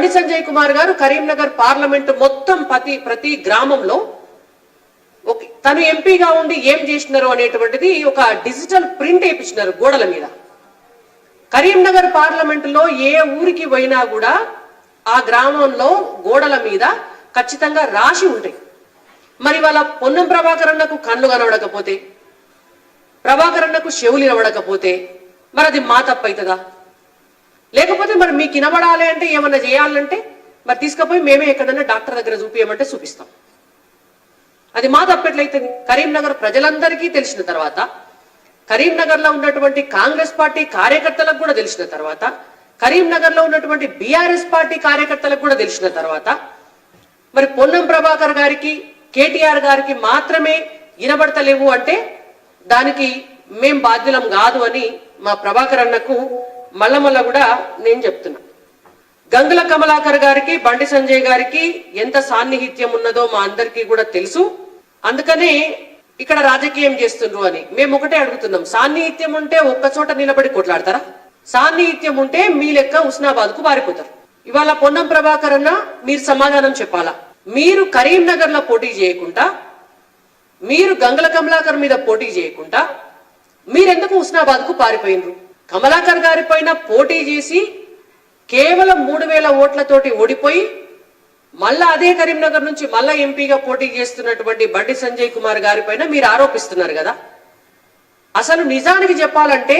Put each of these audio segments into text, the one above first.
బండి సంజయ్ కుమార్ గారు కరీంనగర్ పార్లమెంటు మొత్తం ప్రతి ప్రతి గ్రామంలో తను ఎంపీగా ఉండి ఏం చేసినారు అనేటువంటిది ఒక డిజిటల్ ప్రింట్ వేయించినారు గోడల మీద. కరీంనగర్ పార్లమెంటులో ఏ ఊరికి పోయినా కూడా ఆ గ్రామంలో గోడల మీద ఖచ్చితంగా రాసి ఉంటాయి. మరి వాళ్ళ పొన్నం ప్రభాకరన్నకు కళ్ళు కనబడకపోతే ప్రభాకరన్నకు చెవులు ఇవ్వడకపోతే మరి అది మా తప్పు అవుతుందా లేకపోతే మరి మీకు వినబడాలి అంటే ఏమన్నా చేయాలంటే మరి తీసుకుపోయి మేమే ఎక్కడన్నా డాక్టర్ దగ్గర చూపించమంటే చూపిస్తాం. అది మా తప్పట్లయితే కరీంనగర్ ప్రజలందరికీ తెలిసిన తర్వాత కరీంనగర్లో ఉన్నటువంటి కాంగ్రెస్ పార్టీ కార్యకర్తలకు కూడా తెలిసిన తర్వాత కరీంనగర్లో ఉన్నటువంటి బీఆర్ఎస్ పార్టీ కార్యకర్తలకు కూడా తెలిసిన తర్వాత మరి పొన్నం ప్రభాకర్ గారికి కేటీఆర్ గారికి మాత్రమే వినబడతలేవు అంటే దానికి మేం బాధ్యులం కాదు అని మా ప్రభాకర్ అన్నకు మళ్ళా మళ్ళా కూడా నేను చెప్తున్నా. గంగుల కమలాకర్ గారికి బండి సంజయ్ గారికి ఎంత సాన్నిహిత్యం ఉన్నదో మా అందరికీ కూడా తెలుసు. అందుకనే ఇక్కడ రాజకీయం చేస్తుండ్రు అని మేము ఒకటే అడుగుతున్నాం. సాన్నిహిత్యం ఉంటే ఒక్క చోట నిలబడి కొట్లాడతారా? సాన్నిహిత్యం ఉంటే మీ లెక్క ఉస్నాబాద్కు పారిపోతారు. ఇవాళ పొన్నం ప్రభాకర్ అన్న మీరు సమాధానం చెప్పాలా? మీరు కరీంనగర్లో పోటీ చేయకుండా మీరు గంగల కమలాకర్ మీద పోటీ చేయకుండా మీరెందుకు ఉస్నాబాద్కు పారిపోయినరు? కమలాకర్ గారి పైన పోటీ చేసి కేవలం మూడు వేల ఓట్లతోటి ఓడిపోయి మళ్ళా అదే కరీంనగర్ నుంచి మళ్ళా ఎంపీగా పోటీ చేస్తున్నటువంటి బండి సంజయ్ కుమార్ గారి పైన మీరు ఆరోపిస్తున్నారు కదా. అసలు నిజానికి చెప్పాలంటే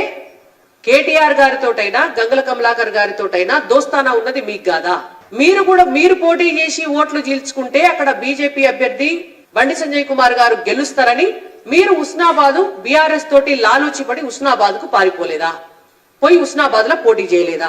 కేటీఆర్ గారితోటైనా గంగల కమలాకర్ గారితోటైనా దోస్తానా ఉన్నది మీకు కాదా? మీరు కూడా మీరు పోటీ చేసి ఓట్లు చీల్చుకుంటే అక్కడ బీజేపీ అభ్యర్థి బండి సంజయ్ కుమార్ గారు గెలుస్తారని మీరు ఉస్నాబాదు బీఆర్ఎస్ తోటి లాలూచిపడి ఉస్నాబాద్కు పారిపోలేదా? పోయి ఉస్నాబాద్లో పోటీ చేయలేదా